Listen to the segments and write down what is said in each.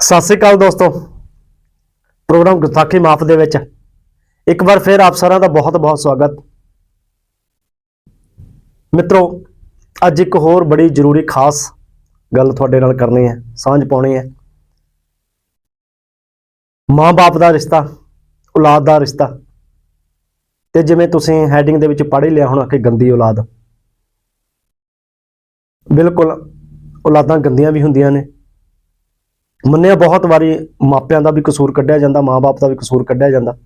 ਸਤਿ ਸ੍ਰੀ ਅਕਾਲ ਦੋਸਤੋ। ਪ੍ਰੋਗਰਾਮ ਗੁਸਤਾਖੀ ਮਾਫ ਦੇ ਵਿੱਚ ਇੱਕ ਵਾਰ ਫਿਰ ਆਪ ਸਾਰਿਆਂ ਦਾ ਬਹੁਤ-ਬਹੁਤ ਸਵਾਗਤ। ਮਿੱਤਰੋ, ਅੱਜ ਇੱਕ ਹੋਰ ਬੜੀ ਜ਼ਰੂਰੀ ਖਾਸ ਗੱਲ ਤੁਹਾਡੇ ਨਾਲ ਕਰਨੀ ਹੈ, ਸਾਂਝ ਪਾਉਣੀ ਹੈ। ਮਾਂ-ਬਾਪ ਦਾ ਰਿਸ਼ਤਾ, ਔਲਾਦ ਦਾ ਰਿਸ਼ਤਾ ਤੇ ਜਿਵੇਂ ਤੁਸੀਂ ਹੈਡਿੰਗ ਦੇ ਵਿੱਚ ਪੜ੍ਹ ਹੀ ਲਿਆ ਹੋਣਾ ਕਿ ਗੰਦੀ ਔਲਾਦ। ਬਿਲਕੁਲ ਔਲਾਦਾਂ ਗੰਦੀਆਂ ਵੀ ਹੁੰਦੀਆਂ ਨੇ। ਮੰਨਿਆ ਬਹੁਤ ਵਾਰੀ ਮਾਪਿਆਂ ਦਾ ਵੀ ਕਸੂਰ ਕੱਢਿਆ ਜਾਂਦਾ ਮਾਪੇ ਦਾ ਵੀ ਕਸੂਰ ਕੱਢਿਆ ਜਾਂਦਾ।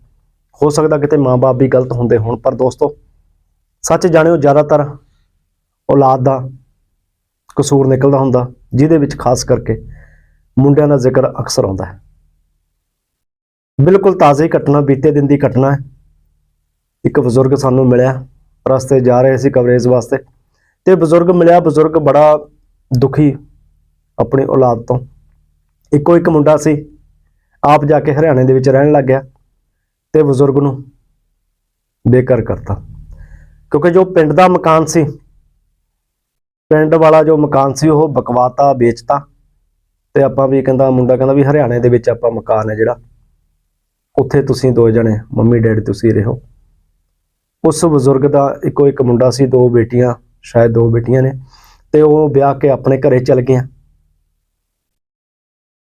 ਹੋ ਸਕਦਾ ਕਿਤੇ ਮਾਪੇ ਵੀ ਗਲਤ ਹੁੰਦੇ ਹੋਣ, ਪਰ ਦੋਸਤੋ, ਸੱਚ ਜਾਣਿਓ ਜ਼ਿਆਦਾਤਰ ਔਲਾਦ ਦਾ ਕਸੂਰ ਨਿਕਲਦਾ ਹੁੰਦਾ, ਜਿਹਦੇ ਵਿੱਚ ਖਾਸ ਕਰਕੇ ਮੁੰਡਿਆਂ ਦਾ ਜ਼ਿਕਰ ਅਕਸਰ ਆਉਂਦਾ ਹੈ। ਬਿਲਕੁਲ ਤਾਜ਼ੀ ਘਟਨਾ, ਬੀਤੇ ਦਿਨ ਦੀ ਘਟਨਾ ਹੈ। ਇੱਕ ਬਜ਼ੁਰਗ ਸਾਨੂੰ ਮਿਲਿਆ, ਰਸਤੇ ਜਾ ਰਹੇ ਸੀ ਕਵਰੇਜ ਵਾਸਤੇ। ਤੇ ਬਜ਼ੁਰਗ ਮਿਲਿਆ, ਬਜ਼ੁਰਗ ਬੜਾ ਦੁਖੀ ਆਪਣੀ ਔਲਾਦ ਤੋਂ। ਇੱਕੋ ਇੱਕ ਮੁੰਡਾ ਸੀ, ਆਪ ਜਾ ਕੇ ਹਰਿਆਣੇ ਦੇ ਵਿੱਚ ਰਹਿਣ ਲੱਗ ਗਿਆ ਤੇ ਬਜ਼ੁਰਗ ਨੂੰ ਬੇਕਾਰ ਕਰਤਾ। ਕਿਉਂਕਿ ਜੋ ਪਿੰਡ ਦਾ ਮਕਾਨ ਸੀ, ਪਿੰਡ ਵਾਲਾ ਜੋ ਮਕਾਨ ਸੀ, ਉਹ ਬਕਵਾਤਾ, ਵੇਚਤਾ ਤੇ ਆਪਾਂ ਵੀ ਕਹਿੰਦਾ, ਮੁੰਡਾ ਕਹਿੰਦਾ ਵੀ ਹਰਿਆਣੇ ਦੇ ਵਿੱਚ ਆਪਾਂ ਮਕਾਨ ਹੈ ਜਿਹੜਾ। ਉੱਥੇ ਤੁਸੀਂ ਦੋ ਜਣੇ, ਮੰਮੀ, ਡੈਡੀ ਤੁਸੀਂ ਰਹੋ। ਉਸ ਬਜ਼ੁਰਗ ਦਾ ਇੱਕੋ ਇੱਕ ਮੁੰਡਾ ਸੀ, ਦੋ ਬੇਟੀਆਂ, ਸ਼ਾਇਦ ਦੋ ਬੇਟੀਆਂ ਨੇ ਤੇ ਉਹ ਵਿਆਹ ਕੇ ਆਪਣੇ ਘਰੇ ਚਲ ਗਈਆਂ।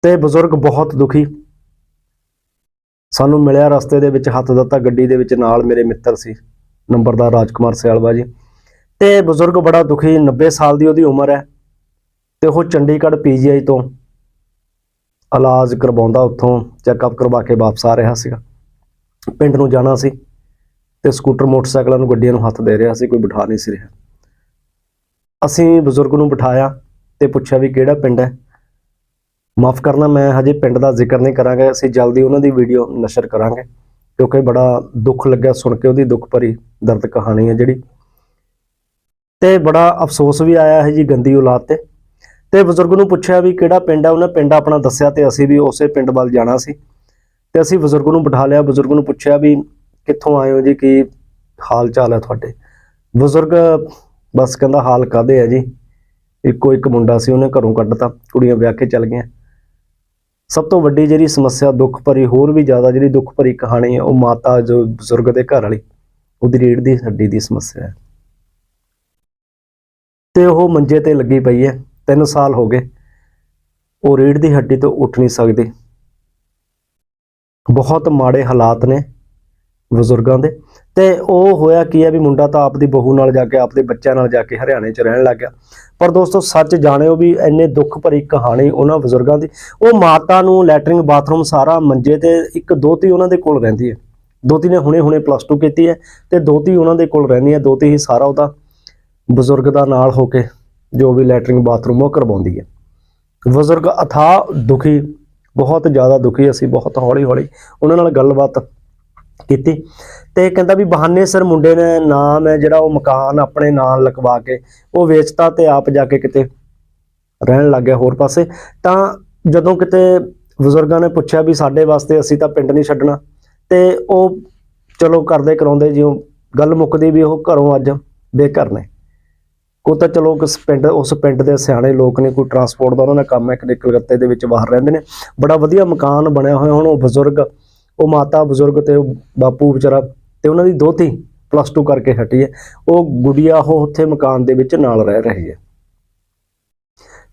ਤੇ ਬਜ਼ੁਰਗ ਬਹੁਤ ਦੁਖੀ। ਸਾਨੂੰ ਮਿਲਿਆ ਰਸਤੇ ਦੇ ਵਿੱਚ ਹੱਥ ਦਿੱਤਾ, ਗੱਡੀ ਦੇ ਵਿੱਚ ਨਾਲ ਮੇਰੇ ਮਿੱਤਰ ਸੀ, ਨੰਬਰਦਾਰ ਰਾਜਕੁਮਾਰ ਸਿਆਲਵਾ ਜੀ। ਤੇ ਬਜ਼ੁਰਗ ਬੜਾ ਦੁਖੀ 90 ਸਾਲ ਦੀ ਉਹਦੀ ਉਮਰ ਹੈ ਤੇ ਉਹ ਚੰਡੀਗੜ੍ਹ ਪੀਜੀਆਈ ਤੋਂ ਇਲਾਜ ਕਰਵਾਉਂਦਾ, ਉੱਥੋਂ ਚੈੱਕਅਪ ਕਰਵਾ ਕੇ ਵਾਪਸ ਆ ਰਿਹਾ ਸੀਗਾ। ਪਿੰਡ ਨੂੰ ਜਾਣਾ ਸੀ ਤੇ ਸਕੂਟਰ, ਮੋਟਰਸਾਈਕਲਾਂ ਨੂੰ ਗੱਡੀਆਂ ਨੂੰ ਹੱਥ ਦੇ ਰਿਹਾ ਸੀ, ਕੋਈ ਬਿਠਾ ਨਹੀਂ ਸੀ ਰਿਹਾ। ਅਸੀਂ ਬਜ਼ੁਰਗ ਨੂੰ ਬਿਠਾਇਆ ਤੇ ਪੁੱਛਿਆ ਵੀ ਕਿਹੜਾ ਪਿੰਡ ਹੈ? ਮਾਫ ਕਰਨਾ, ਮੈਂ ਹਜੇ ਪਿੰਡ ਦਾ ਜ਼ਿਕਰ ਨਹੀਂ ਕਰਾਂਗਾ, ਅਸੀਂ ਜਲਦੀ ਉਹਨਾਂ ਦੀ ਵੀਡੀਓ ਨਸ਼ਰ ਕਰਾਂਗੇ, ਕਿਉਂਕਿ ਬੜਾ ਦੁੱਖ ਲੱਗਿਆ ਸੁਣ ਕੇ, ਉਹਦੀ ਦੁੱਖ ਭਰੀ ਦਰਦ ਕਹਾਣੀ ਹੈ ਜਿਹੜੀ। ਤੇ ਬੜਾ ਅਫਸੋਸ ਵੀ ਆਇਆ ਹੈ ਜੀ ਗੰਦੀ ਔਲਾਦ ਤੇ। ਤੇ ਬਜ਼ੁਰਗ ਨੂੰ ਪੁੱਛਿਆ ਵੀ ਕਿਹੜਾ ਪਿੰਡ ਹੈ ਉਹਨੇ ਪਿੰਡ ਆਪਣਾ ਦੱਸਿਆ ਤੇ ਅਸੀਂ ਵੀ ਉਸੇ ਪਿੰਡ ਵੱਲ ਜਾਣਾ ਸੀ। ਤੇ ਅਸੀਂ ਬਜ਼ੁਰਗ ਨੂੰ ਬਿਠਾ ਲਿਆ, ਬਜ਼ੁਰਗ ਨੂੰ ਪੁੱਛਿਆ ਵੀ ਕਿੱਥੋਂ ਆਏ ਹੋ ਜੀ, ਕੀ ਹਾਲ ਚਾਲ ਹੈ ਤੁਹਾਡੇ? ਬਜ਼ੁਰਗ ਬਸ ਕਹਿੰਦਾ, ਹਾਲ ਕਾਦੇ ਹੈ ਜੀ? ਇੱਕੋ ਇੱਕ ਮੁੰਡਾ ਸੀ, ਉਹਨੇ ਘਰੋਂ ਕੱਢਤਾ, ਕੁੜੀਆਂ ਵਿਆਹ ਕੇ ਚਲ ਗਈਆਂ। ਸਭ ਤੋਂ ਵੱਡੀ ਜਿਹੜੀ ਸਮੱਸਿਆ ਦੁੱਖ ਭਰੀ, ਹੋਰ ਵੀ ਜ਼ਿਆਦਾ ਜਿਹੜੀ ਦੁੱਖ ਭਰੀ ਕਹਾਣੀ ਹੈ, ਉਹ ਮਾਤਾ ਜੋ ਬਜ਼ੁਰਗ ਦੇ ਘਰ ਵਾਲੀ, ਉਹਦੀ ਰੀੜ ਦੀ ਹੱਡੀ ਦੀ ਸਮੱਸਿਆ ਹੈ। ਤੇ ਉਹ ਮੰਜੇ ਤੇ ਲੱਗੀ ਪਈ ਹੈ 3 ਸਾਲ ਹੋ ਗਏ। ਉਹ ਰੀੜ ਦੀ ਹੱਡੀ ਤੋਂ ਉੱਠ ਨਹੀਂ ਸਕਦੀ। ਬਹੁਤ ਮਾੜੇ ਹਾਲਾਤ ਨੇ। ਬਜ਼ੁਰਗਾਂ ਦੇ। ਤੇ ਉਹ ਹੋਇਆ ਕੀ ਹੈ ਵੀ ਮੁੰਡਾ ਤਾਂ ਆਪਦੀ ਬਹੂ ਨਾਲ ਜਾ ਕੇ, ਆਪਦੇ ਬੱਚਿਆਂ ਨਾਲ ਜਾ ਕੇ ਹਰਿਆਣੇ 'ਚ ਰਹਿਣ ਲੱਗ ਗਿਆ। ਪਰ ਦੋਸਤੋ, ਸੱਚ ਜਾਣਿਓ ਵੀ ਇੰਨੇ ਦੁੱਖ ਭਰੀ ਕਹਾਣੀ ਉਹਨਾਂ ਬਜ਼ੁਰਗਾਂ ਦੀ। ਉਹ ਮਾਤਾ ਨੂੰ ਲੈਟਰਿੰਗ ਬਾਥਰੂਮ ਸਾਰਾ ਮੰਜੇ ਤੇ ਇੱਕ ਦੋਤੀ ਉਹਨਾਂ ਦੇ ਕੋਲ ਰਹਿੰਦੀ ਹੈ। ਦੋਤੀ ਨੇ ਹੁਣੇ ਹੁਣੇ ਪਲੱਸ 2 ਕੀਤੀ ਹੈ ਤੇ ਦੋਤੀ ਉਹਨਾਂ ਦੇ ਕੋਲ ਰਹਿੰਦੀ ਹੈ। ਦੋਤੀ ਹੀ ਸਾਰਾ ਉਹਦਾ ਬਜ਼ੁਰਗ ਦਾ ਨਾਲ ਹੋ ਕੇ ਜੋ ਵੀ ਲੈਟਰਿੰਗ ਬਾਥਰੂਮ ਉਹ ਕਰਵਾਉਂਦੀ ਹੈ। ਬਜ਼ੁਰਗ ਅਥਾ ਦੁਖੀ, ਬਹੁਤ ਜ਼ਿਆਦਾ ਦੁਖੀ, ਅਸੀਂ ਬਹੁਤ ਹੌਲੀ ਹੌਲੀ ਉਹਨਾਂ ਨਾਲ ਗੱਲਬਾਤ ਕੀਤੀ ਤੇ ਕਹਿੰਦਾ ਵੀ ਬਹਾਨੇ ਸਿਰ ਮੁੰਡੇ ਨੇ ਨਾਮ ਹੈ ਜਿਹੜਾ ਉਹ ਮਕਾਨ ਆਪਣੇ ਨਾਂ ਲਿਖਵਾ ਕੇ ਉਹ ਵੇਚਤਾ ਤੇ ਆਪ ਜਾ ਕੇ ਕਿਤੇ ਰਹਿਣ ਲੱਗ ਗਿਆ ਹੋਰ ਪਾਸੇ। ਤਾਂ ਜਦੋਂ ਕਿਤੇ ਬਜ਼ੁਰਗਾਂ ਨੇ ਪੁੱਛਿਆ ਵੀ ਸਾਡੇ ਵਾਸਤੇ ਅਸੀਂ ਤਾਂ ਪਿੰਡ ਨਹੀਂ ਛੱਡਣਾ ਤੇ ਉਹ ਚਲੋ ਕਰਦੇ ਕਰਾਉਂਦੇ ਜਿਉਂ ਗੱਲ ਮੁੱਕਦੀ ਵੀ ਉਹ ਘਰੋਂ ਅੱਜ ਬੇਘਰ ਨੇ। ਕੋ ਤਾਂ ਚਲੋ ਕਿਸ ਪਿੰਡ, ਉਸ ਪਿੰਡ ਦੇ ਸਿਆਣੇ ਲੋਕ ਨੇ, ਕੋਈ ਟਰਾਂਸਪੋਰਟ ਦਾ ਉਹਨਾਂ ਦਾ ਕੰਮ ਹੈ ਕਿ ਕਲਕੱਤੇ ਦੇ ਵਿੱਚ ਬਾਹਰ ਰਹਿੰਦੇ ਨੇ। ਬੜਾ ਵਧੀਆ ਮਕਾਨ ਬਣਿਆ ਹੋਇਆ ਹੁਣ ਉਹ ਬਜ਼ੁਰਗ ਉਹ ਮਾਤਾ, ਬਜ਼ੁਰਗ ਤੇ ਉਹ ਬਾਪੂ ਵਿਚਾਰਾ ਤੇ ਉਹਨਾਂ ਦੀ ਦੋਤੀ ਪਲੱਸ 2 ਕਰਕੇ ਹਟੀ ਹੈ। ਉਹ ਗੁੜੀਆ ਉਹ ਉੱਥੇ ਮਕਾਨ ਦੇ ਵਿੱਚ ਨਾਲ ਰਹਿ ਰਹੀ ਹੈ।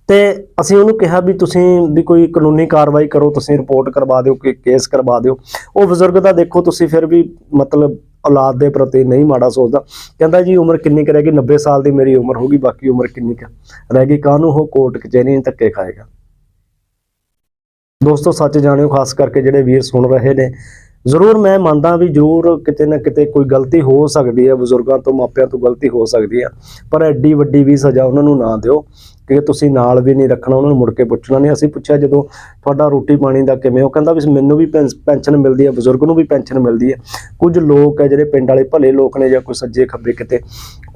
ਤੇ ਅਸੀਂ ਉਹਨੂੰ ਕਿਹਾ ਵੀ ਤੁਸੀਂ ਵੀ ਕੋਈ ਕਾਨੂੰਨੀ ਕਾਰਵਾਈ ਕਰੋ, ਤੁਸੀਂ ਰਿਪੋਰਟ ਕਰਵਾ ਦਿਓ, ਕਿ ਕੇਸ ਕਰਵਾ ਦਿਓ। ਉਹ ਬਜ਼ੁਰਗ ਦਾ ਦੇਖੋ ਤੁਸੀਂ ਫਿਰ ਵੀ ਮਤਲਬ ਔਲਾਦ ਦੇ ਪ੍ਰਤੀ ਨਹੀਂ ਮਾੜਾ ਸੋਚਦਾ। ਕਹਿੰਦਾ ਜੀ ਉਮਰ ਕਿੰਨੀ ਕੁ ਰਹਿ ਗਈ? 90 ਸਾਲ ਦੀ ਮੇਰੀ ਉਮਰ ਹੋਗੀ ਬਾਕੀ ਉਮਰ ਕਿੰਨੀ ਕੁ ਰਹਿ ਗਈ? ਕਾਹਨੂੰ ਉਹ ਕੋਰਟ ਕਚਹਿਰੀ ਧੱਕੇ ਖਾਏਗਾ? ਦੋਸਤੋ, ਸੱਚ ਜਾਣਿਓ, ਖਾਸ ਕਰਕੇ ਜਿਹੜੇ ਵੀਰ ਸੁਣ ਰਹੇ ਨੇ, ਜ਼ਰੂਰ ਮੈਂ ਮੰਨਦਾ ਵੀ ਜ਼ਰੂਰ ਕਿਤੇ ਨਾ ਕਿਤੇ ਕੋਈ ਗਲਤੀ ਹੋ ਸਕਦੀ ਹੈ, ਬਜ਼ੁਰਗਾਂ ਤੋਂ, ਮਾਪਿਆਂ ਤੋਂ ਗਲਤੀ ਹੋ ਸਕਦੀ ਹੈ, ਪਰ ਐਡੀ ਵੱਡੀ ਵੀ ਸਜ਼ਾ ਉਹਨਾਂ ਨੂੰ ਨਾ ਦਿਓ ਕਿ ਤੁਸੀਂ ਨਾਲ ਵੀ ਨਹੀਂ ਰੱਖਣਾ, ਉਹਨਾਂ ਨੂੰ ਮੁੜ ਕੇ ਪੁੱਛਣਾ ਨਹੀਂ। ਅਸੀਂ ਪੁੱਛਿਆ ਜਦੋਂ ਤੁਹਾਡਾ ਰੋਟੀ ਪਾਣੀ ਦਾ ਕਿਵੇਂ, ਉਹ ਕਹਿੰਦਾ ਵੀ ਮੈਨੂੰ ਵੀ ਪੈਨਸ- ਪੈਨਸ਼ਨ ਮਿਲਦੀ ਹੈ, ਬਜ਼ੁਰਗ ਨੂੰ ਵੀ ਪੈਨਸ਼ਨ ਮਿਲਦੀ ਹੈ। ਕੁਝ ਲੋਕ ਹੈ ਜਿਹੜੇ ਪਿੰਡ ਵਾਲੇ, ਭਲੇ ਲੋਕ ਨੇ ਜਾਂ ਕੋਈ ਸੱਜੇ ਖੱਬੇ ਕਿਤੇ,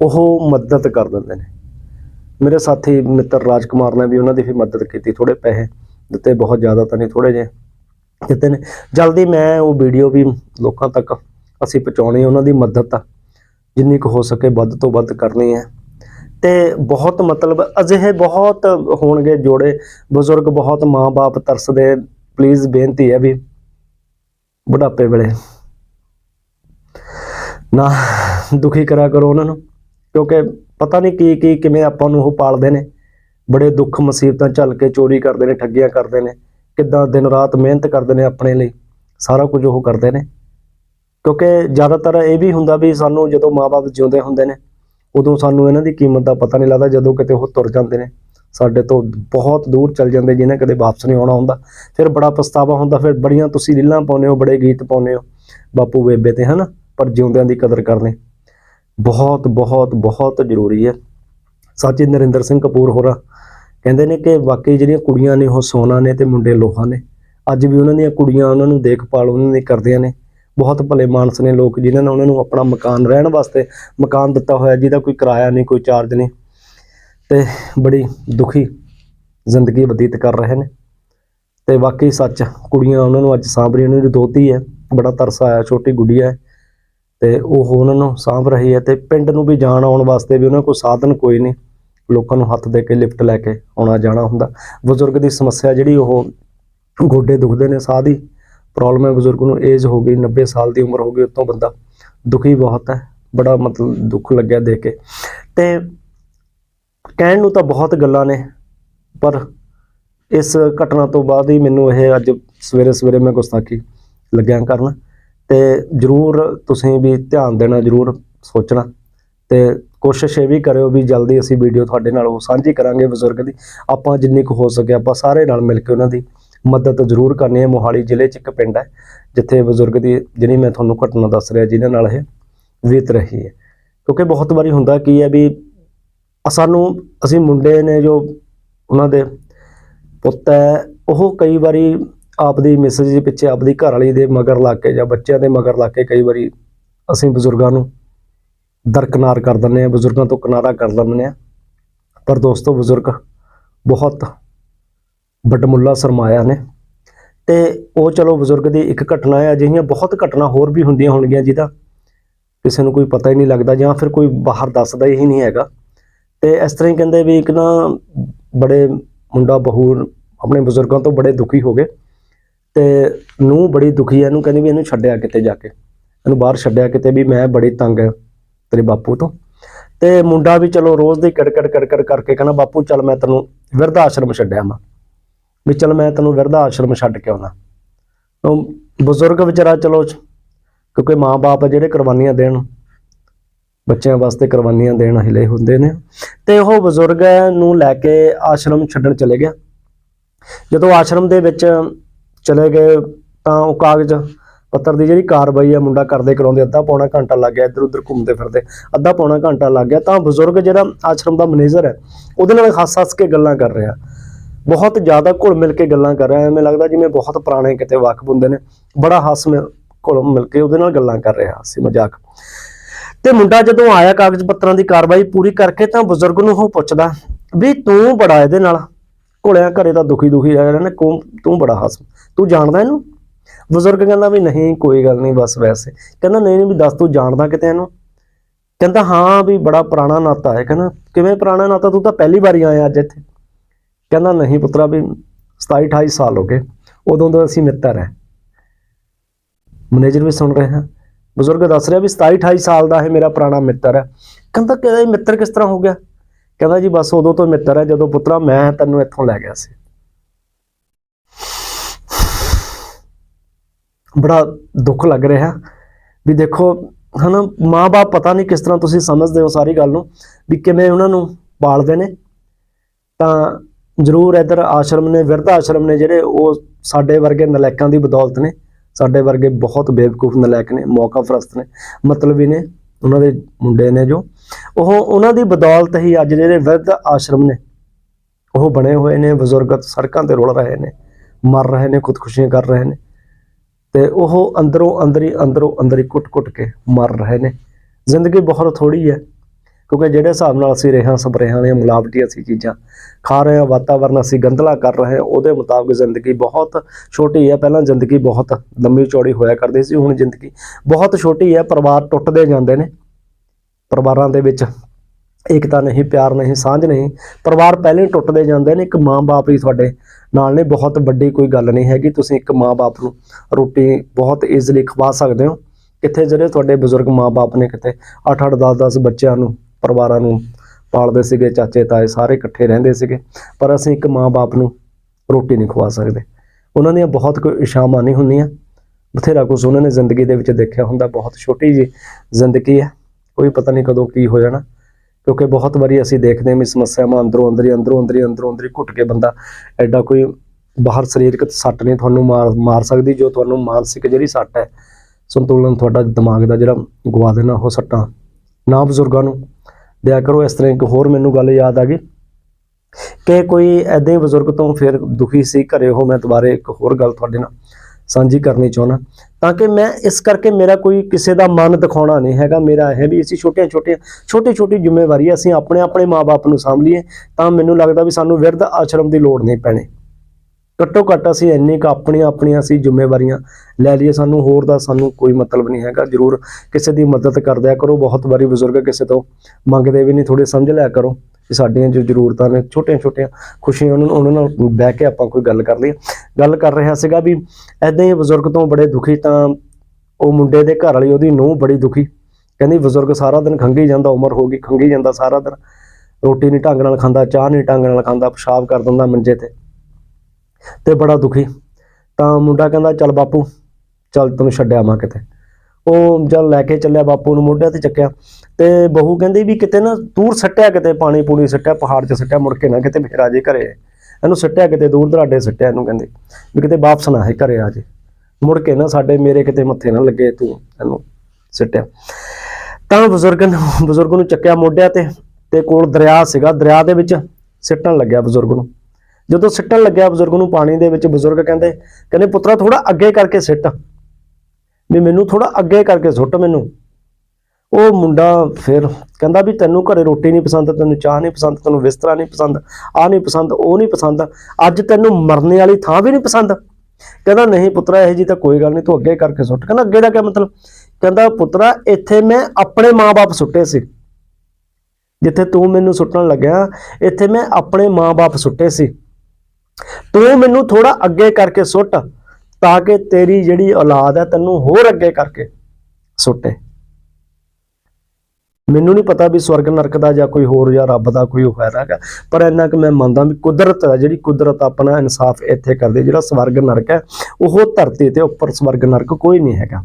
ਉਹ ਮਦਦ ਕਰ ਦਿੰਦੇ ਨੇ। ਮੇਰੇ ਸਾਥੀ ਮਿੱਤਰ ਰਾਜ ਕੁਮਾਰ ਨੇ ਵੀ ਉਹਨਾਂ ਦੀ ਵੀ ਮਦਦ ਕੀਤੀ ਥੋੜੇ ਪੈਸੇ ਦਿੱਤੇ ਬਹੁਤ ਜ਼ਿਆਦਾ ਤਾਂ ਨਹੀਂ ਥੋੜੇ ਜਿਹੇ ਦਿੱਤੇ ਨੇ। ਜਲਦੀ ਮੈਂ ਉਹ ਵੀਡੀਓ ਵੀ ਲੋਕਾਂ ਤੱਕ ਅਸੀਂ ਪਹੁੰਚਾਉਣੀ, ਉਹਨਾਂ ਦੀ ਮਦਦ ਤਾਂ ਜਿੰਨੀ ਕੁ ਹੋ ਸਕੇ ਵੱਧ ਤੋਂ ਵੱਧ ਕਰਨੀ ਹੈ। ਤੇ ਬਹੁਤ ਮਤਲਬ ਅਜਿਹੇ ਬਹੁਤ ਹੋਣਗੇ ਜੋੜੇ, ਬਜ਼ੁਰਗ ਬਹੁਤ ਮਾਂ-ਬਾਪ ਤਰਸਦੇ। ਪਲੀਜ਼ ਬੇਨਤੀ ਹੈ ਵੀ ਬੁਢਾਪੇ ਵੇਲੇ ਨਾ ਦੁਖੀ ਕਰਿਆ ਕਰੋ ਉਹਨਾਂ ਨੂੰ, ਕਿਉਂਕਿ ਪਤਾ ਨਹੀਂ ਕੀ ਕੀ ਕਿਵੇਂ ਆਪਾਂ ਨੂੰ ਉਹ ਪਾਲਦੇ ਨੇ। ਬੜੇ ਦੁੱਖ ਮੁਸੀਬਤਾਂ ਝੱਲ ਕੇ ਚੋਰੀ ਕਰਦੇ ਨੇ, ਠੱਗੀਆਂ ਕਰਦੇ ਨੇ, ਕਿੱਦਾਂ ਦਿਨ ਰਾਤ ਮਿਹਨਤ ਕਰਦੇ ਨੇ ਆਪਣੇ ਲਈ, ਸਾਰਾ ਕੁਝ ਉਹ ਕਰਦੇ ਨੇ। ਕਿਉਂਕਿ ਜ਼ਿਆਦਾਤਰ ਇਹ ਵੀ ਹੁੰਦਾ ਵੀ ਸਾਨੂੰ ਜਦੋਂ ਮਾਪੇ ਜਿਉਂਦੇ ਹੁੰਦੇ ਨੇ, ਉਦੋਂ ਸਾਨੂੰ ਇਹਨਾਂ ਦੀ ਕੀਮਤ ਦਾ ਪਤਾ ਨਹੀਂ ਲੱਗਦਾ, ਜਦੋਂ ਕਿਤੇ ਉਹ ਤੁਰ ਜਾਂਦੇ ਨੇ, ਸਾਡੇ ਤੋਂ ਬਹੁਤ ਦੂਰ ਚਲ ਜਾਂਦੇ, ਜਿਹਨੇ ਕਦੇ ਵਾਪਸ ਨਹੀਂ ਆਉਣਾ ਹੁੰਦਾ। ਫਿਰ ਬੜਾ ਪਛਤਾਵਾ ਹੁੰਦਾ, ਫਿਰ ਬੜੀਆਂ ਤੁਸੀਂ ਰੀਲਾਂ ਪਾਉਂਦੇ ਹੋ, ਬੜੇ ਗੀਤ ਪਾਉਂਦੇ ਹੋ, ਬਾਪੂ ਬੇਬੇ ਤੇ, ਹਨਾ? ਪਰ ਜਿਉਂਦਿਆਂ ਦੀ ਕਦਰ ਕਰਨੀ ਬਹੁਤ ਬਹੁਤ ਬਹੁਤ ਜ਼ਰੂਰੀ ਹੈ। ਸੱਚੀ ਨਰਿੰਦਰ ਸਿੰਘ ਕਪੂਰ ਹੋਰਾਂ ਕਹਿੰਦੇ ਨੇ ਕਿ ਵਾਕਈ ਜਿਹੜੀਆਂ ਕੁੜੀਆਂ ਨੇ, ਉਹ ਸੋਨਾ ਨੇ ਤੇ ਮੁੰਡੇ ਲੋਹਾ ਨੇ। ਅੱਜ ਵੀ ਉਹਨਾਂ ਦੀਆਂ ਕੁੜੀਆਂ ਉਹਨਾਂ ਨੂੰ ਦੇਖਭਾਲ ਉਹਨਾਂ ਦੀ ਕਰਦੀਆਂ ਨੇ। ਬਹੁਤ ਭਲੇ ਮਾਨਸ ਨੇ ਲੋਕ ਜਿਨ੍ਹਾਂ ਨੇ ਉਹਨਾਂ ਨੂੰ ਆਪਣਾ ਮਕਾਨ, ਰਹਿਣ ਵਾਸਤੇ ਮਕਾਨ ਦਿੱਤਾ ਹੋਇਆ, ਜਿਹਦਾ ਕੋਈ ਕਿਰਾਇਆ ਨਹੀਂ, ਕੋਈ ਚਾਰਜ ਨਹੀਂ। ਤੇ ਬੜੀ ਦੁਖੀ ਜ਼ਿੰਦਗੀ ਬਤੀਤ ਕਰ ਰਹੇ ਨੇ। ਤੇ ਵਾਕਈ ਸੱਚ, ਕੁੜੀਆਂ ਉਹਨਾਂ ਨੂੰ ਅੱਜ ਸਾਂਭ ਰਹੀਆਂ ਨੇ। ਜਿਹੜੀ ਦੋਤੀ ਹੈ, ਬੜਾ ਤਰਸ ਆਇਆ, ਛੋਟੀ ਗੁੜੀਆ ਹੈ। ਤੇ ਉਹ ਉਹਨਾਂ ਨੂੰ ਸਾਂਭ ਰਹੀ ਹੈ ਤੇ ਪਿੰਡ ਨੂੰ ਵੀ ਜਾਣ ਆਉਣ ਵਾਸਤੇ ਵੀ ਉਹਨਾਂ ਕੋਲ ਸਾਧਨ ਕੋਈ ਨਹੀਂ। ਲੋਕਾਂ ਨੂੰ ਹੱਥ ਦੇ ਕੇ, ਲਿਫਟ ਲੈ ਕੇ ਆਉਣਾ, ਜਾਣਾ ਹੁੰਦਾ। ਬਜ਼ੁਰਗ ਦੀ ਸਮੱਸਿਆ ਜਿਹੜੀ ਉਹ ਗੋਡੇ ਦੁਖਦੇ ਨੇ, ਸਾਹ ਦੀ ਪ੍ਰੋਬਲਮ ਹੈ। ਬਜ਼ੁਰਗ ਨੂੰ ਏਜ ਹੋ ਗਈ 90 ਸਾਲ ਦੀ ਉਮਰ ਹੋ ਗਈ, ਉਤੋਂ ਬੰਦਾ ਦੁਖੀ ਬਹੁਤ ਹੈ। ਬੜਾ ਮਤਲਬ ਦੁੱਖ ਲੱਗਿਆ ਦੇਖ ਕੇ। ਤੇ ਕਹਿਣ ਨੂੰ ਤਾਂ ਬਹੁਤ ਗੱਲਾਂ ਨੇ, ਪਰ ਇਸ ਘਟਨਾ ਤੋਂ ਬਾਅਦ ਹੀ ਮੈਨੂੰ ਇਹ ਅੱਜ ਸਵੇਰੇ ਸਵੇਰੇ ਮੈਂ ਗੁਸਤਾਖੀ ਲੱਗਿਆ ਕਰਨ। ਤੇ ਜਰੂਰ ਤੁਸੀਂ ਵੀ ਧਿਆਨ ਦੇਣਾ, ਜਰੂਰ ਸੋਚਣਾ। ਤੇ ਕੋਸ਼ਿਸ਼ ਇਹ ਵੀ ਕਰਿਓ ਵੀ ਜਲਦੀ ਅਸੀਂ ਵੀਡੀਓ ਤੁਹਾਡੇ ਨਾਲ ਉਹ ਸਾਂਝੀ ਕਰਾਂਗੇ ਬਜ਼ੁਰਗ ਦੀ। ਆਪਾਂ ਜਿੰਨੀ ਕੁ ਹੋ ਸਕੇ ਆਪਾਂ ਸਾਰੇ ਨਾਲ ਮਿਲ ਕੇ ਉਹਨਾਂ ਦੀ ਮਦਦ ਜ਼ਰੂਰ ਕਰਨੀ ਹੈ। ਮੋਹਾਲੀ ਜ਼ਿਲ੍ਹੇ 'ਚ ਇੱਕ ਪਿੰਡ ਹੈ, ਜਿੱਥੇ ਬਜ਼ੁਰਗ ਦੀ ਜਿਹੜੀ ਮੈਂ ਤੁਹਾਨੂੰ ਘਟਨਾ ਦੱਸ ਰਿਹਾ ਜਿਹਨਾਂ ਨਾਲ ਇਹ ਬੀਤ ਰਹੀ ਹੈ। ਕਿਉਂਕਿ ਬਹੁਤ ਵਾਰੀ ਹੁੰਦਾ ਕੀ ਹੈ ਵੀ ਸਾਨੂੰ, ਅਸੀਂ ਮੁੰਡੇ ਨੇ ਜੋ ਉਹਨਾਂ ਦੇ ਪੁੱਤ ਹੈ, ਉਹ ਕਈ ਵਾਰੀ ਆਪਦੀ ਮਿਸਜ ਦੇ ਪਿੱਛੇ ਆਪਦੀ ਘਰ ਵਾਲੀ ਦੇ ਮਗਰ ਲੱਗ ਕੇ ਜਾਂ ਬੱਚਿਆਂ ਦੇ ਮਗਰ ਲੱਗ ਕੇ ਕਈ ਵਾਰੀ ਅਸੀਂ ਬਜ਼ੁਰਗਾਂ ਨੂੰ ਦਰਕਨਾਰ ਕਰ ਦਿੰਦੇ ਆ ਬਜ਼ੁਰਗਾਂ ਤੋਂ ਕਿਨਾਰਾ ਕਰ ਲੈਂਦੇ ਆ ਪਰ ਦੋਸਤੋ, ਬਜ਼ੁਰਗ ਬਹੁਤ ਵੱਡਮੁੱਲਾ ਸਰਮਾਇਆ ਨੇ। ਤੇ ਉਹ ਚਲੋ ਬਜ਼ੁਰਗ ਦੀ ਇੱਕ ਘਟਨਾ ਹੈ, ਅਜਿਹੀਆਂ ਬਹੁਤ ਘਟਨਾ ਹੋਰ ਵੀ ਹੁੰਦੀਆਂ ਹੋਣਗੀਆਂ ਜਿਹਦਾ ਕਿਸੇ ਨੂੰ ਕੋਈ ਪਤਾ ਹੀ ਨਹੀਂ ਲੱਗਦਾ ਜਾਂ ਫਿਰ ਕੋਈ ਬਾਹਰ ਦੱਸਦਾ ਹੀ ਨਹੀਂ ਹੈਗਾ। ਤੇ ਇਸ ਤਰ੍ਹਾਂ ਹੀ ਕਹਿੰਦੇ ਵੀ ਇੱਕ ਨਾ ਬੜੇ ਮੁੰਡਾ ਬਹੂ ਆਪਣੇ ਬਜ਼ੁਰਗਾਂ ਤੋਂ ਬੜੇ ਦੁਖੀ ਹੋ ਗਏ। ਤੇ ਨੂੰ ਬੜੀ ਦੁਖੀ ਹੈ, ਇਹਨੂੰ ਕਹਿੰਦੀ ਵੀ ਇਹਨੂੰ ਛੱਡਿਆ ਕਿਤੇ ਜਾ ਕੇ। ਇਹਨੂੰ ਬਾਹਰ ਛੱਡਿਆ ਕਿਤੇ ਵੀ ਮੈਂ ਬੜੀ ਤੰਗ ਹਾਂ। ਤੇਰੇ ਬਾਪੂ ਤੋਂ। ਤੇ ਮੁੰਡਾ ਵੀ ਚਲੋ ਰੋਜ਼ ਦੀ ਕੜਕੜ ਕੜਕੜ ਕਰਕੇ ਕਹਿੰਦਾ, ਬਾਪੂ, ਚੱਲ ਮੈਂ ਤੈਨੂੰ ਵਿਰਧ ਆਸ਼ਰਮ ਛੱਡਿਆ ਮੈਂ ਵੀ ਚੱਲ ਮੈਂ ਤੈਨੂੰ ਵਿਰਧ ਆਸ਼ਰਮ ਛੱਡ ਕੇ ਆਉਣਾ। ਉਹ ਬਜ਼ੁਰਗ ਵਿਚਾਰਾ ਚਲੋ ਕਿਉਂਕਿ ਮਾਂ-ਬਾਪ ਜਿਹੜੇ ਕੁਰਬਾਨੀਆਂ ਦੇਣ। ਬੱਚਿਆਂ ਵਾਸਤੇ ਕੁਰਬਾਨੀਆਂ ਦੇਣ ਹਿਲੇ ਹੁੰਦੇ ਨੇ। ਤੇ ਉਹ ਬਜ਼ੁਰਗ ਨੂੰ ਲੈ ਕੇ ਆਸ਼ਰਮ ਛੱਡਣ ਚਲੇ ਗਿਆ। ਜਦੋਂ ਆਸ਼ਰਮ ਦੇ ਵਿੱਚ ਚਲੇ ਗਏ ਤਾਂ ਉਹ ਕਾਗਜ਼ ਪੱਤਰ ਦੀ ਜਿਹੜੀ ਕਾਰਵਾਈ ਹੈ ਮੁੰਡਾ ਕਰਦੇ ਕਰਾਉਂਦੇ, ਅੱਧਾ ਪੌਣਾ ਘੰਟਾ ਲੱਗ ਗਿਆ ਇੱਧਰ ਉੱਧਰ ਘੁੰਮਦੇ ਫਿਰਦੇ, ਅੱਧਾ ਪੌਣਾ ਘੰਟਾ ਲੱਗ ਗਿਆ। ਤਾਂ ਬਜ਼ੁਰਗ ਜਿਹੜਾ ਆਸ਼ਰਮ ਦਾ ਮੈਨੇਜਰ ਹੈ, ਉਹਦੇ ਨਾਲ ਹੱਸ-ਹੱਸ ਕੇ ਗੱਲਾਂ ਕਰ ਰਿਹਾ। ਬਹੁਤ ਜ਼ਿਆਦਾ ਘੁਲ ਮਿਲ ਕੇ ਗੱਲਾਂ ਕਰ ਰਿਹਾ। ਐਵੇਂ ਲੱਗਦਾ ਜਿਵੇਂ ਬਹੁਤ ਪੁਰਾਣੇ ਕਿਤੇ ਵਾਕਫ ਹੁੰਦੇ ਨੇ। ਬੜਾ ਹੱਸ ਮਿਲ ਘੁਲ ਮਿਲ ਕੇ ਉਹਦੇ ਨਾਲ ਗੱਲਾਂ ਕਰ ਰਿਹਾ, ਹਾਸੀ ਮਜ਼ਾਕ। ਤੇ ਮੁੰਡਾ ਜਦੋਂ ਆਇਆ ਕਾਗਜ਼ ਪੱਤਰਾਂ ਦੀ ਕਾਰਵਾਈ ਪੂਰੀ ਕਰਕੇ, ਤਾਂ ਬਜ਼ੁਰਗ ਨੂੰ ਉਹ ਪੁੱਛਦਾ ਵੀ ਤੂੰ ਬੜਾ ਇਹਦੇ ਨਾਲ ਘੋਲਿਆਂ, ਘਰੇ ਤਾਂ ਦੁਖੀ ਦੁਖੀ ਆ ਰਿਹਾ ਨੇ ਤੂੰ ਬੜਾ ਹੱਸ, ਤੂੰ ਜਾਣਦਾ ਇਹਨੂੰ? ਬਜ਼ੁਰਗ ਕਹਿੰਦਾ ਵੀ ਨਹੀਂ, ਕੋਈ ਗੱਲ ਨਹੀਂ, ਬਸ ਵੈਸੇ। ਕਹਿੰਦਾ, ਨਹੀਂ ਨਹੀਂ, ਵੀ ਦੱਸ ਤੂੰ ਜਾਣਦਾ ਕਿਤੇ ਇਹਨੂੰ? ਕਹਿੰਦਾ, ਹਾਂ, ਵੀ ਬੜਾ ਪੁਰਾਣਾ ਨਾਤਾ ਹੈ। ਕਹਿੰਦਾ, ਕਿਵੇਂ ਪੁਰਾਣਾ ਨਾਤਾ? ਤੂੰ ਤਾਂ ਪਹਿਲੀ ਵਾਰੀ ਆਇਆ ਅੱਜ ਇੱਥੇ। ਕਹਿੰਦਾ, ਨਹੀਂ ਪੁੱਤਰਾ, ਵੀ 27 28 ਸਾਲ ਹੋ ਗਏ। ਉਦੋਂ ਤੋਂ ਅਸੀਂ ਮਿੱਤਰ ਹੈ। ਮੈਨੇਜਰ ਵੀ ਸੁਣ ਰਹੇ। ਹਾਂ ਬਜ਼ੁਰਗ ਦੱਸ ਰਿਹਾ ਵੀ 27 28 ਸਾਲ ਦਾ ਇਹ ਮੇਰਾ ਪੁਰਾਣਾ ਮਿੱਤਰ ਹੈ। ਕਹਿੰਦਾ ਕਿ ਇਹ ਮਿੱਤਰ ਕਿਸ ਤਰ੍ਹਾਂ ਹੋ ਗਿਆ? ਕਹਿੰਦਾ ਜੀ, ਬਸ ਉਦੋਂ ਤੋਂ ਮਿੱਤਰ ਹੈ, ਜਦੋਂ ਪੁੱਤਰਾ ਮੈਂ ਤੈਨੂੰ ਇੱਥੋਂ ਲੈ ਗਿਆ ਸੀ। ਬੜਾ ਦੁੱਖ ਲੱਗ ਰਿਹਾ ਵੀ ਦੇਖੋ, ਹਨਾ, ਮਾਂ-ਬਾਪ ਪਤਾ ਨਹੀਂ ਕਿਸ ਤਰ੍ਹਾਂ ਤੁਸੀਂ ਸਮਝਦੇ ਹੋ ਸਾਰੀ ਗੱਲ ਨੂੰ ਵੀ ਕਿਵੇਂ ਉਹਨਾਂ ਨੂੰ ਪਾਲਦੇ ਨੇ। ਤਾਂ ਜ਼ਰੂਰ ਇੱਧਰ ਆਸ਼ਰਮ ਨੇ, ਵਿਰਧ ਆਸ਼ਰਮ ਨੇ ਜਿਹੜੇ ਉਹ ਸਾਡੇ ਵਰਗੇ ਨਲਾਇਕਾਂ ਦੀ ਬਦੌਲਤ ਨੇ, ਸਾਡੇ ਵਰਗੇ ਬਹੁਤ ਬੇਵਕੂਫ ਨਲਾਇਕ ਨੇ ਮੌਕਾ ਫਰਸਤ ਨੇ, ਮਤਲਬ ਮਤਲਬੀ ਨੇ ਉਹਨਾਂ ਦੇ ਮੁੰਡੇ ਨੇ ਜੋ। ਉਹ ਉਹਨਾਂ ਦੀ ਬਦੌਲਤ ਹੀ ਅੱਜ ਜਿਹੜੇ ਵਿਰਧ ਆਸ਼ਰਮ ਨੇ, ਉਹ ਬਣੇ ਹੋਏ ਨੇ, ਬਜ਼ੁਰਗ ਸੜਕਾਂ ਤੇ ਰੁਲ ਰਹੇ ਨੇ, ਮਰ ਰਹੇ ਨੇ, ਖੁਦਕੁਸ਼ੀਆਂ ਕਰ ਰਹੇ ਨੇ। ਤੇ ਉਹ ਅੰਦਰੋਂ ਅੰਦਰੀ ਅੰਦਰੋਂ ਅੰਦਰੀ ਕੁੱਟ-ਕੁੱਟ ਕੇ ਮਰ ਰਹੇ ਨੇ। ਜ਼ਿੰਦਗੀ ਬਹੁਤ ਥੋੜੀ ਹੈ, ਕਿਉਂਕਿ ਜਿਹੜੇ ਹਿਸਾਬ ਨਾਲ ਅਸੀਂ ਰੇਹਾਂ ਸਪਰੇਹਾਂ ਦੀਆਂ ਮਿਲਾਵਟੀ ਅਸੀਂ ਚੀਜ਼ਾਂ ਖਾ ਰਹੇ ਹਾਂ, ਵਾਤਾਵਰਨ ਅਸੀਂ ਗੰਦਲਾ ਕਰ ਰਹੇ ਹਾਂ, ਉਹਦੇ ਮੁਤਾਬਕ ਜ਼ਿੰਦਗੀ ਬਹੁਤ ਛੋਟੀ ਹੈ। ਪਹਿਲਾਂ ਜ਼ਿੰਦਗੀ ਬਹੁਤ ਲੰਮੀ ਚੌੜੀ ਹੋਇਆ ਕਰਦੀ ਸੀ, ਹੁਣ ਜ਼ਿੰਦਗੀ ਬਹੁਤ ਛੋਟੀ ਹੈ। ਪਰਿਵਾਰ ਟੁੱਟਦੇ ਜਾਂਦੇ ਨੇ, ਪਰਿਵਾਰਾਂ ਦੇ ਵਿੱਚ ਏਕਤਾ ਨਹੀਂ, ਪਿਆਰ ਨਹੀਂ, ਸਾਂਝ ਨਹੀਂ। ਪਰਿਵਾਰ ਪਹਿਲੇ ਹੀ ਟੁੱਟਦੇ ਜਾਂਦੇ ਨੇ, ਇੱਕ ਮਾਂ-ਬਾਪ ਹੀ ਤੁਹਾਡੇ ਨਾਲ ਨੇ, ਬਹੁਤ ਵੱਡੀ ਕੋਈ ਗੱਲ ਨਹੀਂ ਹੈਗੀ, ਤੁਸੀਂ ਇੱਕ ਮਾਂ-ਬਾਪ ਨੂੰ ਰੋਟੀ ਬਹੁਤ ਈਜ਼ੀਲੀ ਖਵਾ ਸਕਦੇ ਹੋ। ਕਿੱਥੇ ਜਿਹੜੇ ਤੁਹਾਡੇ ਬਜ਼ੁਰਗ ਮਾਂ-ਬਾਪ ਨੇ ਕਿਤੇ 8-8 10-10 ਬੱਚਿਆਂ ਨੂੰ, ਪਰਿਵਾਰਾਂ ਨੂੰ ਪਾਲਦੇ ਸੀਗੇ, ਚਾਚੇ, ਤਾਏ ਸਾਰੇ ਇਕੱਠੇ ਰਹਿੰਦੇ ਸੀਗੇ, ਪਰ ਅਸੀਂ ਇੱਕ ਮਾਂ-ਬਾਪ ਨੂੰ ਰੋਟੀ ਨਹੀਂ ਖਵਾ ਸਕਦੇ। ਉਹਨਾਂ ਦੀਆਂ ਬਹੁਤ ਕੋਈ ਇਸ਼ਾਵਾਂ ਨਹੀਂ ਹੁੰਦੀਆਂ। ਬਥੇਰਾ ਕੁਝ ਉਹਨਾਂ ਨੇ ਜ਼ਿੰਦਗੀ ਦੇ ਵਿੱਚ ਦੇਖਿਆ ਹੁੰਦਾ, ਬਹੁਤ ਛੋਟੀ ਜੀ ਜ਼ਿੰਦਗੀ ਹੈ। ਕੋਈ ਪਤਾ ਨਹੀਂ ਕਦੋਂ ਕੀ ਹੋ ਜਾਣਾ। ਕਿਉਂਕਿ ਬਹੁਤ ਵਾਰੀ ਅਸੀਂ ਦੇਖਦੇ ਹਾਂ ਵੀ ਸਮੱਸਿਆਵਾਂ ਅੰਦਰੋਂ ਅੰਦਰ ਅੰਦਰੋਂ ਅੰਦਰ ਅੰਦਰੋਂ ਅੰਦਰ ਹੀ ਘੁੱਟ ਕੇ ਬੰਦਾ ਐਡਾ ਕੋਈ ਬਾਹਰ ਸਰੀਰਕ ਸੱਟ ਨਹੀਂ ਤੁਹਾਨੂੰ ਮਾਰ ਮਾਰ ਸਕਦੀ, ਜੋ ਤੁਹਾਨੂੰ ਮਾਨਸਿਕ ਜਿਹੜੀ ਸੱਟ ਹੈ, ਸੰਤੁਲਨ ਤੁਹਾਡਾ ਦਿਮਾਗ ਦਾ ਜਿਹੜਾ ਗਵਾ ਦੇਣਾ ਉਹ ਸੱਟਾਂ। ਨਾ ਬਜ਼ੁਰਗਾਂ ਨੂੰ। ਦਿਆ ਕਰੋ ਇਸ ਤਰ੍ਹਾਂ ਇੱਕ ਹੋਰ ਮੈਨੂੰ ਗੱਲ ਯਾਦ ਆ ਗਈ ਕਿ ਕੋਈ ਐਦਾਂ ਹੀ ਬਜ਼ੁਰਗ ਤੋਂ ਫਿਰ ਦੁਖੀ ਸੀ ਘਰੇ, ਉਹ ਮੈਂ ਦੁਬਾਰੇ ਇੱਕ ਹੋਰ ਗੱਲ ਤੁਹਾਡੇ ਨਾਲ ਸਾਂਝੀ ਕਰਨੀ ਚਾਹੁੰਦਾ। ਤਾਂ ਕਿ ਮੈਂ ਇਸ ਕਰਕੇ ਮੇਰਾ ਕੋਈ ਕਿਸੇ ਦਾ ਮਨ ਦਿਖਾਉਣਾ ਨਹੀਂ ਹੈਗਾ। ਮੇਰਾ ਇਹ ਵੀ ਅਸੀਂ ਛੋਟੀਆਂ ਛੋਟੀਆਂ ਛੋਟੀ ਛੋਟੀ ਜ਼ਿੰਮੇਵਾਰੀ ਅਸੀਂ ਆਪਣੇ ਆਪਣੇ ਮਾਪੇ ਨੂੰ ਸਾਂਭ ਲਈਏ, ਤਾਂ ਮੈਨੂੰ ਲੱਗਦਾ ਵੀ ਸਾਨੂੰ ਵਿਰਧ ਆਸ਼ਰਮ ਦੀ ਲੋੜ ਨਹੀਂ ਪੈਣੀ। ਘੱਟੋ ਘੱਟ ਅਸੀਂ ਇੰਨੇ ਕੁ ਆਪਣੀਆਂ ਆਪਣੀਆਂ ਅਸੀਂ ਜ਼ਿੰਮੇਵਾਰੀਆਂ ਲੈ ਲਈਏ। ਸਾਨੂੰ ਹੋਰ ਦਾ ਸਾਨੂੰ ਕੋਈ ਮਤਲਬ ਨਹੀਂ ਹੈਗਾ। ਜਰੂਰ ਕਿਸੇ ਦੀ ਮਦਦ ਕਰਦਿਆ ਕਰੋ। ਬਹੁਤ ਵਾਰੀ ਬਜ਼ੁਰਗ ਕਿਸੇ ਤੋਂ ਮੰਗਦੇ ਵੀ ਨਹੀਂ ਥੋੜੀ ਸਮਝ ਲਿਆ ਕਰੋ। ਕਿ ਸਾਡੀਆਂ ਜੋ ਜ਼ਰੂਰਤਾਂ ਨੇ ਛੋਟੀਆਂ ਛੋਟੀਆਂ ਖੁਸ਼ੀਆਂ ਉਹਨਾਂ ਨੂੰ, ਉਹਨਾਂ ਨਾਲ ਬਹਿ ਕੇ ਆਪਾਂ ਕੋਈ ਗੱਲ ਕਰ ਲਈਏ। ਗੱਲ ਕਰ ਰਿਹਾ ਸੀਗਾ ਵੀ ਐਦਾਂ ਹੀ ਬਜ਼ੁਰਗ ਤੋਂ ਬੜੇ ਦੁਖੀ ਤਾਂ ਉਹ ਮੁੰਡੇ ਦੇ ਘਰ ਵਾਲੀ ਉਹਦੀ ਨੂੰਹ ਬੜੀ ਦੁਖੀ। ਕਹਿੰਦੀ ਬਜ਼ੁਰਗ ਸਾਰਾ ਦਿਨ ਖੰਗੀ ਜਾਂਦਾ, ਉਮਰ ਹੋ ਗਈ, ਖੰਗੀ ਜਾਂਦਾ ਸਾਰਾ ਦਿਨ। ਰੋਟੀ ਨਹੀਂ ਢੰਗ ਨਾਲ ਖਾਂਦਾ, ਚਾਹ ਨਹੀਂ ਢੰਗ ਨਾਲ ਖਾਂਦਾ, ਪਿਸ਼ਾਬ ਕਰ ਦਿੰਦਾ ਮੰਜੇ ਤੇ। ਤੇ ਬੜਾ ਦੁਖੀ। ਤਾਂ ਮੁੰਡਾ ਕਹਿੰਦਾ, ਚੱਲ ਬਾਪੂ, ਚੱਲ ਤੈਨੂੰ ਛੱਡਿਆ ਮਾਂ ਕਿਤੇ। ਉਹ ਜਦ ਲੈ ਕੇ ਚੱਲਿਆ ਬਾਪੂ ਨੂੰ, ਮੋਢਿਆਂ ਤੇ ਚੱਕਿਆ। ਤੇ ਬਹੂ ਕਹਿੰਦੀ ਵੀ ਕਿਤੇ ਨਾ ਦੂਰ ਸੱਟਿਆ ਕਿਤੇ, ਪਾਣੀ ਪੂਣੀ ਸੱਟਿਆ, ਪਹਾੜ 'ਚ ਸੱਟਿਆ, ਮੁੜ ਕੇ ਨਾ ਕਿਤੇ ਫੇਰ ਆ ਜੇ ਘਰੇ ਇਹਨੂੰ ਸੱਟਿਆ ਕਿਤੇ, ਦੂਰ ਦਰਾਡੇ ਸੱਟਿਆ ਇਹਨੂੰ ਕਹਿੰਦੇ ਵੀ ਕਿਤੇ ਵਾਪਸ ਨਾ ਹੈ ਘਰੇ ਆ ਜੇ। ਮੁੜ ਕੇ ਨਾ ਸਾਡੇ ਮੇਰੇ ਕਿਤੇ ਮੱਥੇ ਨਾ ਲੱਗੇ ਤੂੰ ਇਹਨੂੰ ਸੱਟਿਆ। ਤਾਂ ਬਜ਼ੁਰਗ ਨੂੰ ਬਜ਼ੁਰਗ ਨੂੰ ਚੱਕਿਆ ਮੋਢਿਆਂ ਤੇ ਤੇ ਕੋਲ ਦਰਿਆ ਸੀਗਾ, ਦਰਿਆ ਦੇ ਵਿੱਚ ਸਿੱਟਣ ਲੱਗਿਆ ਬਜ਼ੁਰਗ ਨੂੰ। ਜਦੋਂ ਸਿੱਟਣ ਲੱਗਿਆ ਬਜ਼ੁਰਗ ਨੂੰ ਪਾਣੀ ਦੇ ਵਿੱਚ, ਬਜ਼ੁਰਗ ਕਹਿੰਦੇ ਕਹਿੰਦੇ ਪੁੱਤਰਾ ਥੋੜਾ ਅੱਗੇ ਕਰਕੇ ਸਿੱਟ। ਵੀ ਮੈਨੂੰ ਥੋੜਾ ਅੱਗੇ ਕਰਕੇ ਸੁੱਟ ਮੈਨੂੰ। ਉਹ ਮੁੰਡਾ ਫਿਰ ਕਹਿੰਦਾ ਵੀ ਤੈਨੂੰ ਘਰੇ ਰੋਟੀ ਨਹੀਂ ਪਸੰਦ, ਤੈਨੂੰ ਚਾਹ ਨਹੀਂ ਪਸੰਦ, ਤੈਨੂੰ ਬਿਸਤਰਾ ਨਹੀਂ ਪਸੰਦ ਆ ਨਹੀਂ ਪਸੰਦ, ਉਹ ਨਹੀਂ ਪਸੰਦ, ਅੱਜ ਤੈਨੂੰ ਮਰਨੇ ਵਾਲੀ ਥਾਂ ਵੀ ਨਹੀਂ ਪਸੰਦ। ਕਹਿੰਦਾ ਨਹੀਂ ਪੁੱਤਰਾ, ਇਹ ਜੀ ਤਾਂ ਕੋਈ ਗੱਲ ਨਹੀਂ, ਤੂੰ ਅੱਗੇ ਕਰਕੇ ਸੁੱਟ। ਕਹਿੰਦਾ ਅੱਗੇ ਦਾ ਕੀ ਮਤਲਬ? ਕਹਿੰਦਾ ਪੁੱਤਰਾ, ਇੱਥੇ ਮੈਂ ਆਪਣੇ ਮਾਪੇ ਸੁੱਟੇ ਸੀ। ਜਿੱਥੇ ਤੂੰ ਮੈਨੂੰ ਸੁੱਟਣ ਲੱਗਿਆ, ਇੱਥੇ ਮੈਂ ਆਪਣੇ ਮਾਪੇ ਸੁੱਟੇ ਸੀ। ਤੂੰ ਮੈਨੂੰ ਥੋੜਾ ਅੱਗੇ ਕਰਕੇ ਸੁੱਟ, ਤਾਂ ਕਿ ਤੇਰੀ ਜਿਹੜੀ ਔਲਾਦ ਹੈ ਤੈਨੂੰ ਹੋਰ ਅੱਗੇ ਕਰਕੇ ਸੁੱਟੇ। ਮੈਨੂੰ ਨਹੀਂ ਪਤਾ ਵੀ ਸਵਰਗ ਨਰਕ ਦਾ ਜਾਂ ਕੋਈ ਹੋਰ ਜਾਂ ਰੱਬ ਦਾ ਕੋਈ ਫਾਇਦਾ ਹੈਗਾ, ਪਰ ਇੰਨਾ ਕਿ ਮੈਂ ਮੰਨਦਾ ਵੀ ਕੁਦਰਤ ਹੈ ਜਿਹੜੀ ਕੁਦਰਤ ਆਪਣਾ ਇਨਸਾਫ ਇੱਥੇ ਕਰਦੀ, ਜਿਹੜਾ ਸਵਰਗ ਨਰਕ ਹੈ, ਉਹ ਧਰਤੀ ਤੇ ਉੱਪਰ ਸਵਰਗ ਨਰਕ ਕੋਈ ਨਹੀਂ ਹੈਗਾ।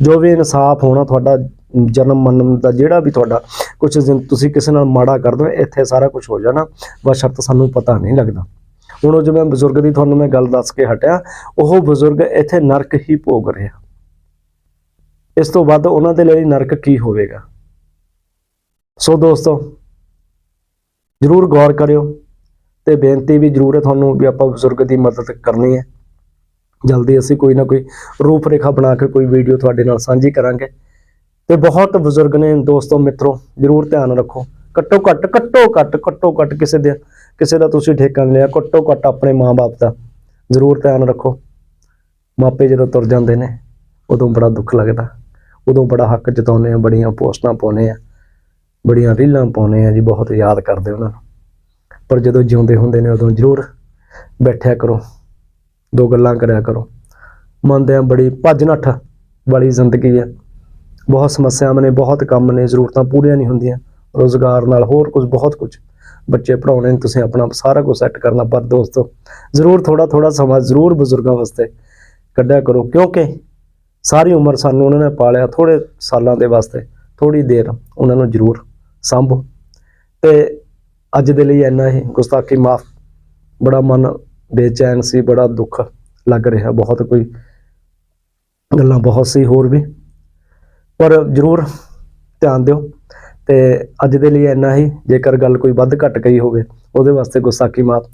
ਜੋ ਵੀ ਇਨਸਾਫ ਹੋਣਾ ਤੁਹਾਡਾ, ਜਨਮ ਮਰਨ ਦਾ ਜਿਹੜਾ ਵੀ ਤੁਹਾਡਾ ਕੁਝ ਤੁਸੀਂ ਕਿਸੇ ਨਾਲ ਮਾੜਾ ਕਰਦੇ ਹੋ ਇੱਥੇ ਸਾਰਾ ਕੁਝ ਹੋ ਜਾਣਾ, ਬਸ ਸ਼ਰਤ ਸਾਨੂੰ ਪਤਾ ਨਹੀਂ ਲੱਗਦਾ। ਹੁਣ ਉਹ ਜਿਵੇਂ ਬਜ਼ੁਰਗ ਦੀ ਤੁਹਾਨੂੰ ਮੈਂ ਗੱਲ ਦੱਸ ਕੇ ਹਟਿਆ, ਉਹ ਬਜ਼ੁਰਗ ਇੱਥੇ ਨਰਕ ਹੀ ਭੋਗ ਰਿਹਾ। ਇਸ ਤੋਂ ਵੱਧ ਉਹਨਾਂ ਦੇ ਲਈ ਨਰਕ ਕੀ ਹੋਵੇਗਾ? ਸੋ ਦੋਸਤੋ, ਜਰੂਰ ਗੌਰ ਕਰਿਓ ਤੇ ਬੇਨਤੀ ਵੀ ਜਰੂਰ ਹੈ ਤੁਹਾਨੂੰ ਵੀ ਆਪਾਂ ਬਜ਼ੁਰਗ ਦੀ ਮਦਦ ਕਰਨੀ ਹੈ। ਜਲਦੀ ਅਸੀਂ ਕੋਈ ਨਾ ਕੋਈ ਰੂਪ ਰੇਖਾ ਬਣਾ ਕੇ ਕੋਈ ਵੀਡੀਓ ਤੁਹਾਡੇ ਨਾਲ ਸਾਂਝੀ ਕਰਾਂਗੇ। ਤੇ ਬਹੁਤ ਬਜ਼ੁਰਗ ਨੇ ਦੋਸਤੋ, ਮਿੱਤਰੋ, ਜਰੂਰ ਧਿਆਨ ਰੱਖੋ। ਘੱਟੋ ਘੱਟ ਘੱਟੋ ਘੱਟ ਘੱਟੋ ਘੱਟ ਕਿਸੇ ਦੇ, ਕਿਸੇ ਦਾ ਤੁਸੀਂ ਠੇਕਾ ਨਹੀਂ ਲਿਆ, ਘੱਟੋ ਘੱਟ ਆਪਣੇ ਮਾਪੇ ਦਾ ਜ਼ਰੂਰ ਧਿਆਨ ਰੱਖੋ। ਮਾਪੇ ਜਦੋਂ ਤੁਰ ਜਾਂਦੇ ਨੇ, ਉਦੋਂ ਬੜਾ ਦੁੱਖ ਲੱਗਦਾ। ਉਦੋਂ ਬੜਾ ਹੱਕ ਜਤਾਉਂਦੇ ਆ ਬੜੀਆਂ ਪੋਸਟਾਂ ਪਾਉਂਦੇ ਆ ਬੜੀਆਂ ਰੀਲਾਂ ਪਾਉਂਦੇ ਆ ਜੀ, ਬਹੁਤ ਯਾਦ ਕਰਦੇ ਉਹਨਾਂ ਨੂੰ। ਪਰ ਜਦੋਂ ਜਿਉਂਦੇ ਹੁੰਦੇ ਨੇ ਉਦੋਂ ਜ਼ਰੂਰ ਬੈਠਿਆ ਕਰੋ, ਦੋ ਗੱਲਾਂ ਕਰਿਆ ਕਰੋ। ਮੰਨਦੇ ਆ ਬੜੀ ਭੱਜ ਨੱਠ ਵਾਲੀ ਜ਼ਿੰਦਗੀ ਹੈ ਬਹੁਤ ਸਮੱਸਿਆਵਾਂ ਨੇ, ਬਹੁਤ ਕੰਮ ਨੇ, ਜ਼ਰੂਰਤਾਂ ਪੂਰੀਆਂ ਨਹੀਂ ਹੁੰਦੀਆਂ। ਰੋਜ਼ਗਾਰ ਨਾਲ ਹੋਰ ਕੁਝ, ਬਹੁਤ ਕੁਝ। ਬੱਚੇ ਪੜਾਉਣੇ ਨੇ, ਤੁਸੀਂ ਆਪਣਾ ਸਾਰਾ ਕੁਝ ਸੈੱਟ ਕਰਨਾ। ਪਰ ਦੋਸਤੋ, ਜ਼ਰੂਰ ਥੋੜਾ ਥੋੜਾ ਸਮਾਂ ਜ਼ਰੂਰ ਬਜ਼ੁਰਗਾਂ ਵਾਸਤੇ ਕੱਢਿਆ ਕਰੋ। ਕਿਉਂਕਿ ਸਾਰੀ ਉਮਰ ਸਾਨੂੰ ਉਹਨਾਂ ਨੇ ਪਾਲਿਆ ਥੋੜੇ ਸਾਲਾਂ ਦੇ ਵਾਸਤੇ ਥੋੜੀ ਦੇਰ ਉਹਨਾਂ ਨੂੰ ਜ਼ਰੂਰ ਸੰਭੋ। ਤੇ ਅੱਜ ਦੇ ਲਈ ਇੰਨਾ ਹੀ। ਗੁਸਤਾਖੀ ਮਾਫ। ਬੜਾ ਮਨ ਬੇਚੈਨ ਸੀ, ਬੜਾ ਦੁੱਖ ਲੱਗ ਰਿਹਾ। ਬਹੁਤ ਕੋਈ ਗੱਲਾਂ ਬਹੁਤ ਸੀ, ਹੋਰ ਵੀ। ਪਰ ਜ਼ਰੂਰ ਧਿਆਨ ਦਿਓ। ਤੇ ਅੱਜ ਦੇ ਲਈ ਇੰਨਾ ਹੀ। ਜੇਕਰ ਗੱਲ ਕੋਈ ਵੱਧ ਘੱਟ ਗਈ ਹੋਵੇ, ਉਹਦੇ ਵਾਸਤੇ ਗੁਸਤਾਖੀ ਮਾਫ।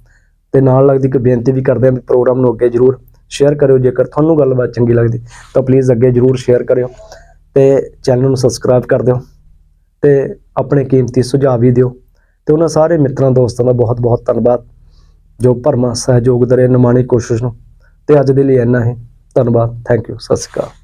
ਤੇ ਨਾਲ ਲੱਗਦੀ ਕਿ ਬੇਨਤੀ ਵੀ ਕਰਦੇ ਆਂ ਵੀ ਪ੍ਰੋਗਰਾਮ ਨੂੰ ਅੱਗੇ ਜ਼ਰੂਰ ਸ਼ੇਅਰ ਕਰਿਓ। ਜੇਕਰ ਤੁਹਾਨੂੰ ਗੱਲਬਾਤ ਚੰਗੀ ਲੱਗਦੀ, ਤਾਂ ਪਲੀਜ਼ ਅੱਗੇ ਜ਼ਰੂਰ ਸ਼ੇਅਰ ਕਰਿਓ। ਤੇ ਚੈਨਲ ਨੂੰ ਸਬਸਕ੍ਰਾਈਬ ਕਰ ਦਿਓ। ਤੇ ਆਪਣੇ ਕੀਮਤੀ ਸੁਝਾਅ ਵੀ ਦਿਓ। ਤੇ ਉਹਨਾਂ ਸਾਰੇ ਮਿੱਤਰਾਂ, ਦੋਸਤਾਂ ਦਾ ਬਹੁਤ ਬਹੁਤ ਧੰਨਵਾਦ। ਜੋ ਭਰਮਾ ਸਹਿਯੋਗ ਦੇ ਰਹੇ ਨਿਮਾਣੀ ਕੋਸ਼ਿਸ਼ ਨੂੰ। ਤੇ ਅੱਜ ਦੇ ਲਈ ਇੰਨਾ ਹੀ। ਧੰਨਵਾਦ। ਥੈਂਕ ਯੂ ਸਤਿ ਸ਼੍ਰੀ ਅਕਾਲ।